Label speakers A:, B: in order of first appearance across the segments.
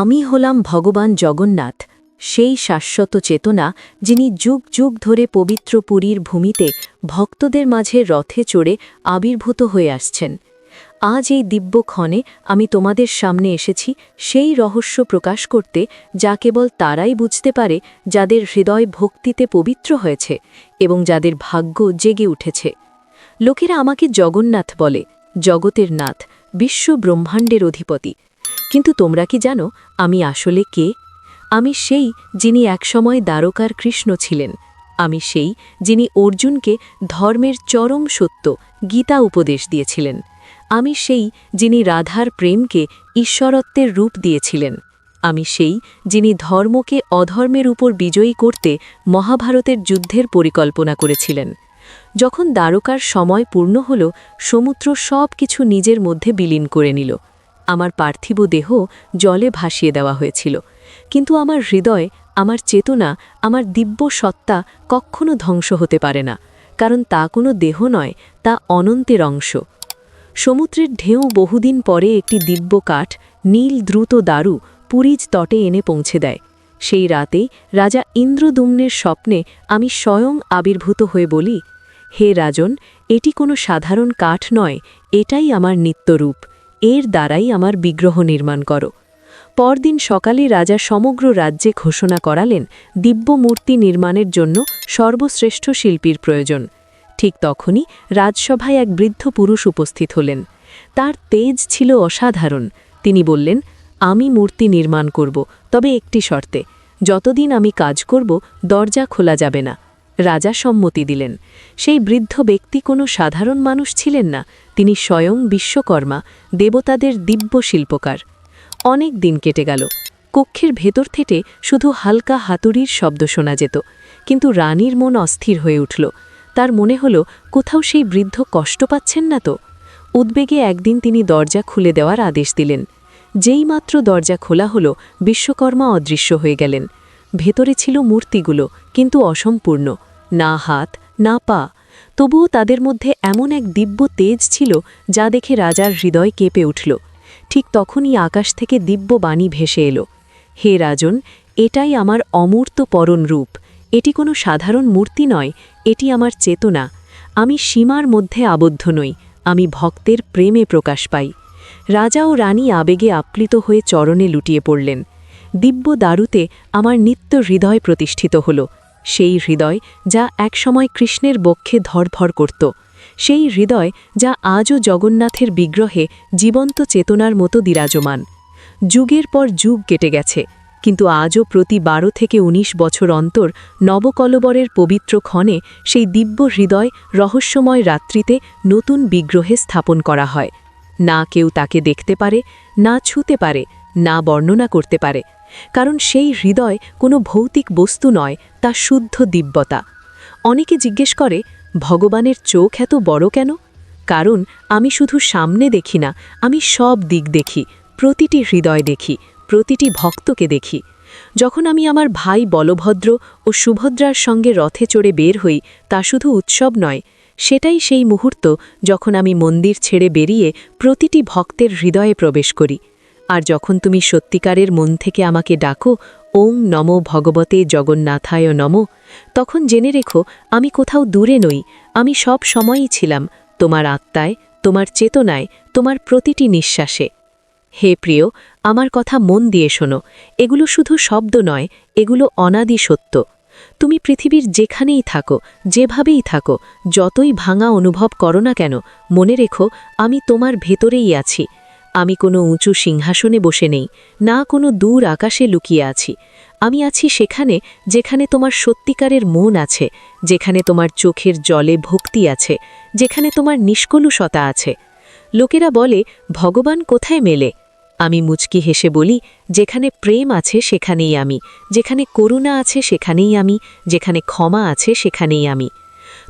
A: আমি হলাম ভগবান জগন্নাথ, সেই শাশ্বত চেতনা, যিনি যুগ যুগ ধরে পবিত্র পুরীর ভূমিতে ভক্তদের মাঝে রথে চড়ে আবির্ভূত হয়ে আসছেন। আজ এই দিব্যক্ষণে আমি তোমাদের সামনে এসেছি সেই রহস্য প্রকাশ করতে, যা কেবল তারাই বুঝতে পারে যাদের হৃদয় ভক্তিতে পবিত্র হয়েছে এবং যাদের ভাগ্য জেগে উঠেছে। লোকেরা আমাকে জগন্নাথ বলে, জগতের নাথ, বিশ্ব ব্রহ্মাণ্ডের অধিপতি। কিন্তু তোমরা কি জানো, আমি আসলে কে? আমি সেই যিনি একসময় দ্বারকার কৃষ্ণ ছিলেন। আমি সেই যিনি অর্জুনকে ধর্মের চরম সত্য, গীতা উপদেশ দিয়েছিলেন। আমি সেই যিনি রাধার প্রেমকে ঈশ্বরত্বের রূপ দিয়েছিলেন। আমি সেই যিনি ধর্মকে অধর্মের উপর বিজয়ী করতে মহাভারতের যুদ্ধের পরিকল্পনা করেছিলেন। যখন দ্বারকার সময় পূর্ণ হল, সমুদ্র সব কিছু নিজের মধ্যে বিলীন করে নিল। আমার পার্থিব দেহ জলে ভাসিয়ে দেওয়া হয়েছিল। কিন্তু আমার হৃদয়, আমার চেতনা, আমার দিব্য সত্তা কখনো ধ্বংস হতে পারে না, কারণ তা কোনো দেহ নয়, তা অনন্তের অংশ। সমুদ্রের ঢেউ বহুদিন পরে একটি দিব্য কাঠ, নীল দ্রুত দারু পুরীজ তটে এনে পৌঁছে দেয়। সেই রাতেই রাজা ইন্দ্রদুম্নের স্বপ্নে আমি স্বয়ং আবির্ভূত হয়ে বলি, হে রাজন, এটি কোনো সাধারণ কাঠ নয়, এটাই আমার নিত্যরূপ। এর দ্বারাই আমার বিগ্রহ নির্মাণ করো। পরদিন সকালে রাজা সমগ্র রাজ্যে ঘোষণা করালেন, দিব্য মূর্তি নির্মাণের জন্য সর্বশ্রেষ্ঠ শিল্পীর প্রয়োজন। ঠিক তখনই রাজসভায় এক বৃদ্ধ পুরুষ উপস্থিত হলেন। তার তেজ ছিল অসাধারণ। তিনি বললেন, আমি মূর্তি নির্মাণ করব, তবে একটি শর্তে। যতদিন আমি কাজ করব, দরজা খোলা যাবে না। রাজা সম্মতি দিলেন। সেই বৃদ্ধ ব্যক্তি কোনো সাধারণ মানুষ ছিলেন না, তিনি স্বয়ং বিশ্বকর্মা, দেবতাদের দিব্য শিল্পকার। অনেক দিন কেটে গেল। কক্ষের ভেতর থেকে শুধু হালকা হাতুড়ির শব্দ শোনা যেত, কিন্তু রানীর মন অস্থির হয়ে উঠল। তার মনে হল, কোথাও সেই বৃদ্ধ কষ্ট পাচ্ছেন না তো? উদ্বেগে একদিন তিনি দরজা খুলে দেওয়ার আদেশ দিলেন। যেই মাত্র দরজা খোলা হল, বিশ্বকর্মা অদৃশ্য হয়ে গেলেন। ভেতরে ছিল মূর্তিগুলো, কিন্তু অসম্পূর্ণ, না হাত, না পা। তবুও তাদের মধ্যে এমন এক দিব্য তেজ ছিল যা দেখে রাজার হৃদয় কেঁপে উঠল। ঠিক তখনই আকাশ থেকে দিব্য বাণী ভেসে এলো। হে রাজন, এটাই আমার অমূর্ত পরণ রূপ। এটি কোনো সাধারণ মূর্তি নয়, এটি আমার চেতনা। আমি সীমার মধ্যে আবদ্ধ নই, আমি ভক্তের প্রেমে প্রকাশ পাই। রাজা ও রানী আবেগে আপ্লিত হয়ে চরণে লুটিয়ে পড়লেন। দিব্য দারুতে আমার নিত্য হৃদয় প্রতিষ্ঠিত হল, সেই হৃদয় যা একসময় কৃষ্ণের বক্ষে ধরভর করত, সেই হৃদয় যা আজও জগন্নাথের বিগ্রহে জীবন্ত চেতনার মতো বিরাজমান যুগের পর যুগ কেটে গেছে, কিন্তু আজও প্রতি বারো থেকে ১৯ বছর অন্তর নবকলবরের পবিত্র ক্ষণে সেই দিব্য হৃদয় রহস্যময় রাত্রিতে নতুন বিগ্রহে স্থাপন করা হয়। না কেউ তাকে দেখতে পারে, না ছুতে পারে, না বর্ণনা করতে পারে কারণ সেই হৃদয় কোনো ভৌতিক বস্তু নয়, তা শুদ্ধ দিব্যতা। অনেকে জিজ্ঞেস করে, ভগবানের চোখ এত বড় কেন? কারণ, আমি শুধু সামনে দেখি না, আমি সব দিক দেখি, প্রতিটি হৃদয় দেখি, প্রতিটি ভক্তকে দেখি। যখন আমি আমার ভাই বলভদ্র ও সুভদ্রার সঙ্গে রথে চড়ে বের হই, তা শুধু উৎসব নয়, সেটাই সেই মুহূর্ত যখন আমি মন্দির ছেড়ে বেরিয়ে প্রতিটি ভক্তের হৃদয়ে প্রবেশ করি। আর যখন তুমি সত্যিকারের মন থেকে আমাকে ডাকো ওং নম ভগবতে জগন্নাথায় নম, তখন জেনে রেখো, আমি কোথাও দূরে নই, আমি সব সময়ই ছিলাম, তোমার আত্মায়, তোমার চেতনায়, তোমার প্রতিটি নিঃশ্বাসে। হে প্রিয়, আমার কথা মন দিয়ে শোনো, এগুলো শুধু শব্দ নয়, এগুলো অনাদি সত্য। তুমি পৃথিবীর যেখানেই থাকো, যেভাবেই থাকো, যতই ভাঙা অনুভব করো না কেন, মনে রেখো, আমি তোমার ভেতরেই আছি আমি কোনো উঁচু সিংহাসনে বসে নেই, না কোনো দূর আকাশে লুকিয়ে আছি। আমি আছি সেখানে যেখানে তোমার সত্যিকারের মন আছে, যেখানে তোমার চোখের জলে ভক্তি আছে, যেখানে তোমার নিষ্কলুষতা আছে। লোকেরা বলে, ভগবান কোথায় মেলে? আমি মুচকি হেসে বলি, যেখানে প্রেম আছে সেখানেই আমি, যেখানে করুণা আছে সেখানেই আমি, যেখানে ক্ষমা আছে সেখানেই আমি।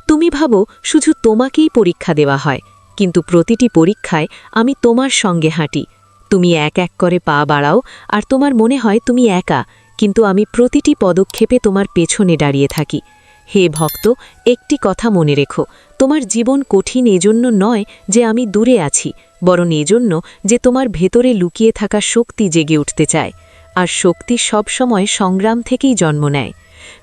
A: তুমি ভাবো, শুধু তোমাকেই পরীক্ষা দেওয়া হয়। কিন্তু প্রতিটি পরীক্ষায় আমি তোমার সঙ্গে হাঁটি। তুমি এক এক করে পা বাড়াও, আর তোমার মনে হয় তুমি একা, কিন্তু আমি প্রতিটি পদক্ষেপে তোমার পেছনে দাঁড়িয়ে থাকি। হে ভক্ত, একটি কথা মনে রেখো, তোমার জীবন কঠিন এজন্য নয় যে আমি দূরে আছি, বরং এজন্য যে তোমার ভেতরে লুকিয়ে থাকা শক্তি জেগে উঠতে চায়, আর শক্তি সবসময় সংগ্রাম থেকেই জন্ম নেয়।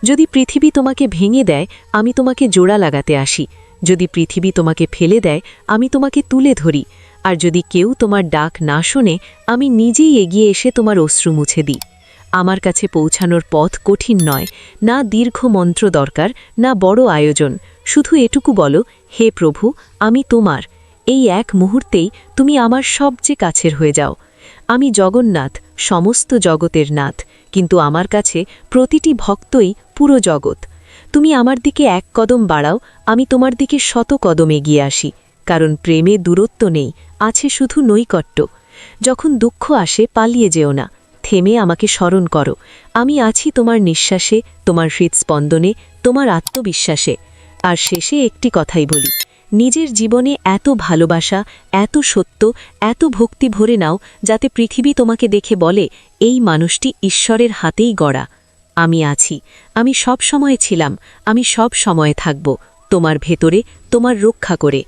A: যদি পৃথিবী তোমাকে ভেঙে দেয়, আমি তোমাকে জোড়া লাগাতে আসি যদি পৃথিবী তোমাকে ফেলে দেয়, আমি তোমাকে তুলে ধরি। আর যদি কেউ তোমার ডাক না শোনে, আমি নিজেই এগিয়ে এসে তোমার অশ্রু মুছে দিই। আমার কাছে পৌঁছানোর পথ কঠিন নয়, না দীর্ঘ মন্ত্র দরকার, না বড় আয়োজন। শুধু এটুকু বলো, হে প্রভু, আমি তোমার। এই এক মুহূর্তেই তুমি আমার সবচেয়ে কাছের হয়ে যাও। আমি জগন্নাথ, সমস্ত জগতের নাথ, কিন্তু আমার কাছে প্রতিটি ভক্তই পুরো জগৎ। তুমি আমার দিকে এক কদম বাড়াও, আমি তোমার দিকে শত কদম এগিয়ে আসি, কারণ প্রেমে দূরত্ব নেই, আছে শুধু নৈকট্য। যখন দুঃখ আসে, পালিয়ে যেও না, থেমে আমাকে স্মরণ করো, আমি আছি তোমার নিঃশ্বাসে, তোমার হৃদস্পন্দনে, তোমার আত্মবিশ্বাসে। আর শেষে একটি কথাই বলি, নিজের জীবনে এত ভালোবাসা, এত সত্য, এত ভক্তি ভরে নাও, যাতে পৃথিবী তোমাকে দেখে বলে, এই মানুষটি ঈশ্বরের হাতেই গড়া। আমি আছি, আমি সব সময় ছিলাম, আমি সব সময় থাকব, তোমার ভেতরে, তোমার রক্ষা করে।